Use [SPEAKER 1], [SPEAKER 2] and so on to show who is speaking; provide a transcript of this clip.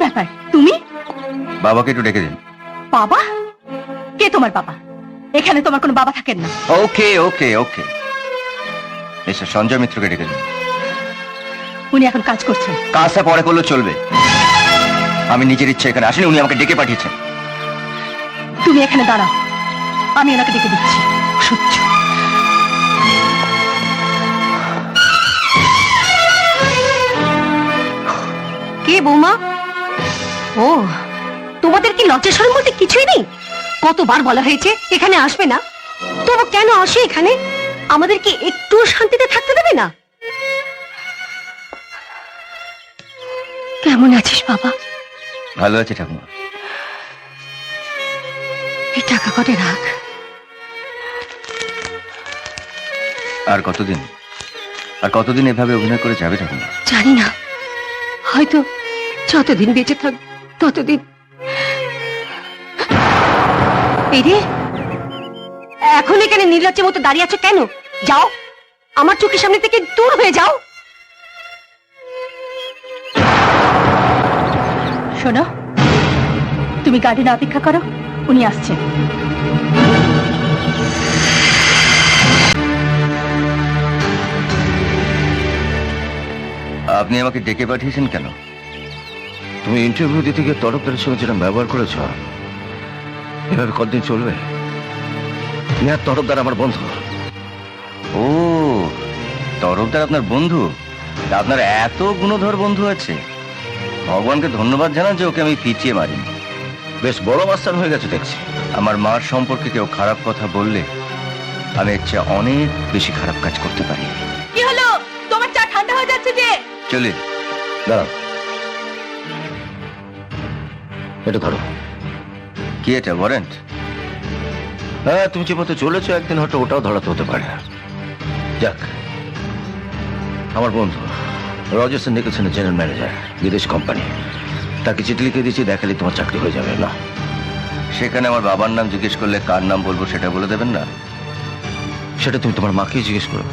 [SPEAKER 1] ব্যাপার? তুমি?
[SPEAKER 2] বাবাকে একটু ডেকে দিন।
[SPEAKER 1] বাবা? কে তোমার বাবা? এখানে তোমার কোনো বাবা থাকেন না।
[SPEAKER 2] ওকে ওকে ওকে। এসে সঞ্জয় মিত্রকে ডেকে দিন।
[SPEAKER 1] উনি এখন কাজ করছেন।
[SPEAKER 2] কাজটা পরে করলেও চলবে। আমি নিজের ইচ্ছে এখানে আসিনি উনি আমাকে ডেকে পাঠিয়েছেন।
[SPEAKER 1] তুমি এখানে দাঁড়াও। আমি ওনাকে ডেকে দিচ্ছি। সহ্য কে বৌমা? ও তোমাদের কি লজ্জা সরম বলতে কিছুই নেই? কতবার বলা হয়েছে এখানে আসবে না। তবু কেন আসে এখানে? আমাদের কি একটু শান্তিতে থাকতে দেবে না? কেমন আছিস বাবা?
[SPEAKER 2] ভালো আছে ঠাকুমা।
[SPEAKER 1] এই টাকা কটে রাখ।
[SPEAKER 2] আর কতদিন? আর কতদিন এভাবে অভিনয় করে যাবে ঠাকুমা?
[SPEAKER 1] জানি না। হয়তো যতদিন বেঁচে থাক ততদিন এখন এখানে নির্লজ্জের মতো দাঁড়িয়ে আছো কেন? যাও, আমার চোখের সামনে থেকে দূর হয়ে যাও। শোনো, তুমি গার্ডেনে অপেক্ষা করো, উনি আসছেন।
[SPEAKER 2] আপনি আমাকে ডেকে পাঠিয়েছেন কেন?
[SPEAKER 3] তুমি ইন্টারভিউ দিতে গিয়ে তরফদারের সঙ্গে যেটা ব্যবহার করেছ এভাবে কতদিন চলবে? নেহার তরফদার আমার বন্ধু।
[SPEAKER 2] ও তরফদার আপনার বন্ধু? আপনার এত গুণধর বন্ধু আছে। ভগবানকে ধন্যবাদ জানান যে ওকে আমি পিছিয়ে মারিনি।
[SPEAKER 3] বেশ বড় মাস্টার হয়ে গেছে দেখছি।
[SPEAKER 2] আমার মার সম্পর্কে কেউ খারাপ কথা বললে আমি এর চেয়ে অনেক বেশি খারাপ কাজ করতে পারি।
[SPEAKER 1] কি হলো? তোমার চা ঠান্ডা হয়ে যাচ্ছে যে।
[SPEAKER 2] চলে
[SPEAKER 3] দাঁড়াও। এটা ধরো।
[SPEAKER 2] কি এটা ওয়ারেন্ট
[SPEAKER 3] হ্যাঁ তুমি যে মতো চলেছো একদিন হয়তো ওটাও ধরাতে হতে পারে। যাক আমার বন্ধু নিকলসনের জেনারেল ম্যানেজার বিদেশ কোম্পানি তাকে চিঠি লিখে দিয়েছি দেখালে তোমার চাকরি হয়ে যাবে না?
[SPEAKER 2] সেখানে আমার বাবার নাম জিজ্ঞেস করলে কার নাম বলব সেটা বলে দেবেন না?
[SPEAKER 3] সেটা তুমি তোমার মাকেই জিজ্ঞেস করো।